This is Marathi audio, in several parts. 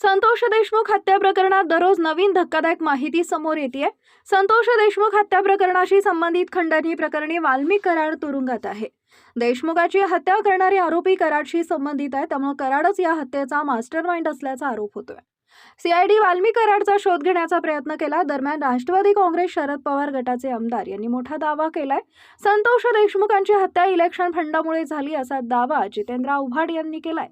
संतोष देशमुख हत्या प्रकरणात दररोज नवीन धक्कादायक माहिती समोर येते संतोष देशमुख हत्या प्रकरणाशी संबंधित खंडणी प्रकरणी वाल्मिक कराड तुरुंगात आहे. देशमुखाची हत्या करणारे आरोपी कराडशी संबंधित आहे त्यामुळे कराडच या हत्येचा मास्टर माइंड असल्याचा आरोप होतोय. सीआयडी वाल्मिक कराडचा शोध घेण्याचा प्रयत्न केला दरम्यान राष्ट्रवादी काँग्रेस शरद पवार गटाचे आमदार यांनी मोठा दावा केलाय. संतोष देशमुखांची हत्या इलेक्शन फंडामुळे झाली असा दावा जितेंद्र आव्हाड यांनी केलाय.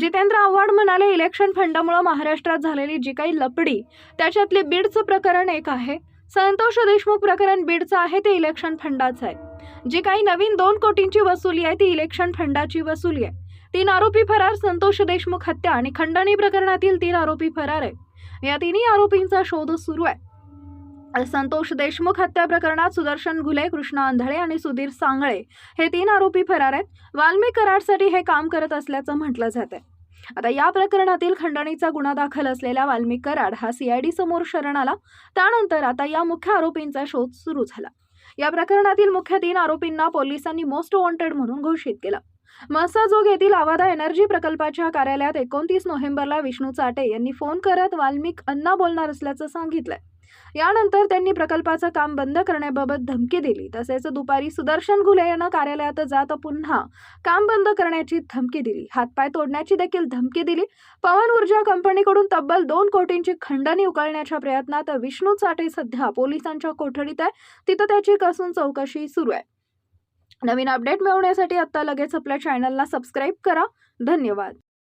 जितेंद्र आव्हाड म्हणाले इलेक्शन फंडामुळे महाराष्ट्रात झालेली जी काही लपडी त्याच्यातले बीडचं प्रकरण एक आहे. संतोष देशमुख प्रकरण बीडचं आहे ते इलेक्शन फंडाचं आहे. जी काही नवीन दोन कोटींची वसुली आहे ती इलेक्शन फंडाची वसुली आहे. तीन आरोपी फरार संतोष देशमुख हत्या आणि खंडणी प्रकरणातील तीन आरोपी फरार आहे. या तिन्ही आरोपींचा शोध सुरू आहे. संतोष देशमुख हत्या प्रकरणात सुदर्शन घुले कृष्णा आंधळे आणि सुधीर सांगळे हे तीन आरोपी फरार आहेत. वाल्मिक कराडसाठी हे काम करत असल्याचं म्हटलं जात आहे. आता या प्रकरणातील खंडणीचा गुन्हा दाखल असलेला वाल्मिक कराड हा सीआयडी समोर शरण आला त्यानंतर आता या मुख्य आरोपींचा शोध सुरू झाला. या प्रकरणातील मुख्य तीन आरोपींना पोलिसांनी मोस्ट वॉन्टेड म्हणून घोषित केलं. मसाजोग येथील आवादा एनर्जी प्रकल्पाच्या कार्यालयात एकोणतीस नोव्हेंबरला विष्णू चाटे यांनी फोन करत वाल्मिक अण्णा बोलणार असल्याचं सांगितलंय. यानंतर त्यांनी प्रकल्पाचं काम बंद करण्याबाबत धमकी दिली. तसेच दुपारी सुदर्शन घुले यानं कार्यालयात जात पुन्हा काम बंद करण्याची धमकी दिली. हातपाय तोडण्याची देखील धमकी दिली. पवन ऊर्जा कंपनीकडून तब्बल दोन कोटींची खंडणी उकळण्याच्या प्रयत्नात विष्णू चाटे सध्या पोलिसांच्या कोठडीत आहे. तिथं त्याची कसून चौकशी सुरू आहे. नवीन अपडेट मिळवण्यासाठी आत्ता लगेच आपल्या चॅनलला सबस्क्राईब करा. धन्यवाद.